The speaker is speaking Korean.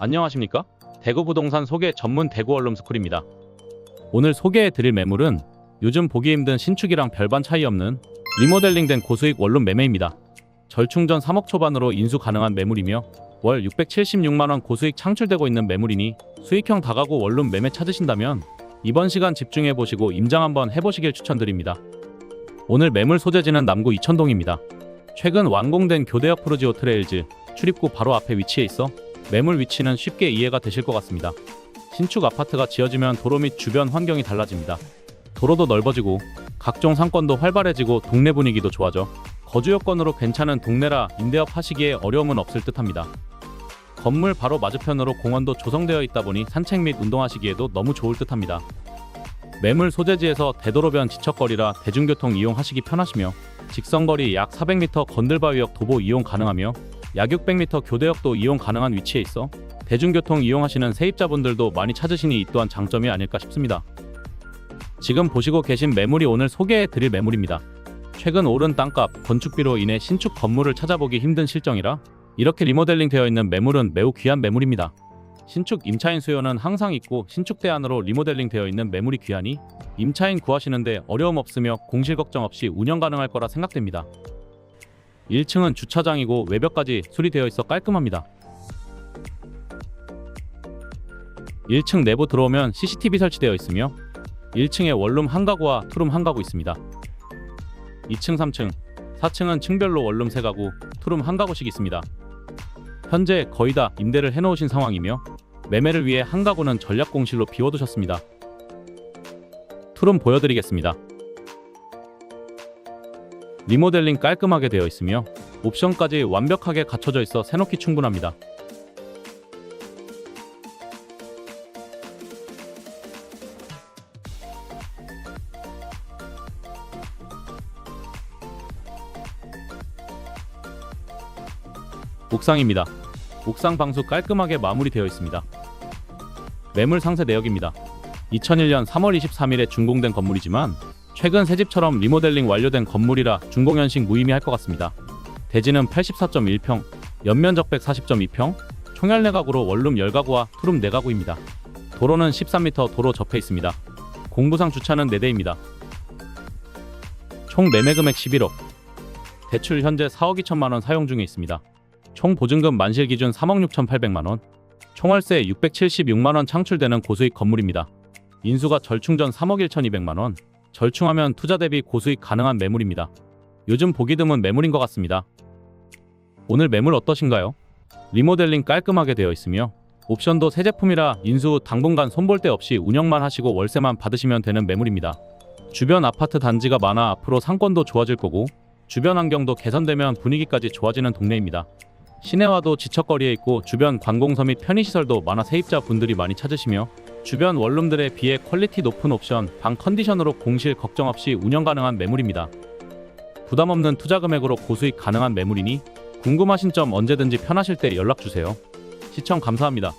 안녕하십니까? 대구 부동산 소개 전문 대구 원룸 스쿨입니다. 오늘 소개해 드릴 매물은 요즘 보기 힘든 신축이랑 별반 차이 없는 리모델링된 고수익 원룸 매매입니다. 절충전 3억 초반으로 인수 가능한 매물이며 월 676만 원 고수익 창출되고 있는 매물이니 수익형 다가구 원룸 매매 찾으신다면 이번 시간 집중해 보시고 임장 한번 해보시길 추천드립니다. 오늘 매물 소재지는 남구 이천동입니다. 최근 완공된 교대역 프로지오 트레일즈 출입구 바로 앞에 위치해 있어 매물 위치는 쉽게 이해가 되실 것 같습니다. 신축 아파트가 지어지면 도로 및 주변 환경이 달라집니다. 도로도 넓어지고 각종 상권도 활발해지고 동네 분위기도 좋아져 거주 여건으로 괜찮은 동네라 임대업 하시기에 어려움은 없을 듯합니다. 건물 바로 맞은편으로 공원도 조성되어 있다 보니 산책 및 운동하시기에도 너무 좋을 듯합니다. 매물 소재지에서 대도로변 지척거리라 대중교통 이용하시기 편하시며 직선거리 약 400m 건들바위역 도보 이용 가능하며 약 600m 교대역도 이용 가능한 위치에 있어 대중교통 이용하시는 세입자분들도 많이 찾으시니 이 또한 장점이 아닐까 싶습니다. 지금 보시고 계신 매물이 오늘 소개해 드릴 매물입니다. 최근 오른 땅값, 건축비로 인해 신축 건물을 찾아보기 힘든 실정이라 이렇게 리모델링 되어 있는 매물은 매우 귀한 매물입니다. 신축 임차인 수요는 항상 있고 신축 대안으로 리모델링 되어 있는 매물이 귀하니 임차인 구하시는데 어려움 없으며 공실 걱정 없이 운영 가능할 거라 생각됩니다. 1층은 주차장이고 외벽까지 수리되어 있어 깔끔합니다. 1층 내부 들어오면 CCTV 설치되어 있으며 1층에 원룸 한 가구와 투룸 한 가구 있습니다. 2층, 3층, 4층은 층별로 원룸 3가구, 투룸 한 가구씩 있습니다. 현재 거의 다 임대를 해놓으신 상황이며 매매를 위해 한 가구는 전략 공실로 비워두셨습니다. 투룸 보여드리겠습니다. 리모델링 깔끔하게 되어 있으며 옵션까지 완벽하게 갖춰져 있어 새놓기 충분합니다. 옥상입니다. 옥상 방수 깔끔하게 마무리되어 있습니다. 매물 상세 내역입니다. 2001년 3월 23일에 준공된 건물이지만 최근 새 집처럼 리모델링 완료된 건물이라 준공 연식 무의미할 것 같습니다. 대지는 84.1평, 연면적 140.2평, 총열 내가구로 원룸 10가구와 투룸 4가구입니다. 도로는 13m 도로 접해 있습니다. 공부상 주차는 4대입니다. 총 매매 금액 11억. 대출 현재 4억 2천만 원 사용 중에 있습니다. 총 보증금 만실 기준 3억 6,800만 원, 총월세 676만 원 창출되는 고수익 건물입니다. 인수가 절충전 3억 1,200만 원, 절충하면 투자 대비 고수익 가능한 매물입니다. 요즘 보기 드문 매물인 것 같습니다. 오늘 매물 어떠신가요? 리모델링 깔끔하게 되어 있으며 옵션도 새 제품이라 인수 후 당분간 손볼 데 없이 운영만 하시고 월세만 받으시면 되는 매물입니다. 주변 아파트 단지가 많아 앞으로 상권도 좋아질 거고 주변 환경도 개선되면 분위기까지 좋아지는 동네입니다. 시내와도 지척거리에 있고 주변 관공서 및 편의시설도 많아 세입자 분들이 많이 찾으시며 주변 원룸들에 비해 퀄리티 높은 옵션, 방 컨디션으로 공실 걱정 없이 운영 가능한 매물입니다. 부담 없는 투자 금액으로 고수익 가능한 매물이니 궁금하신 점 언제든지 편하실 때 연락 주세요. 시청 감사합니다.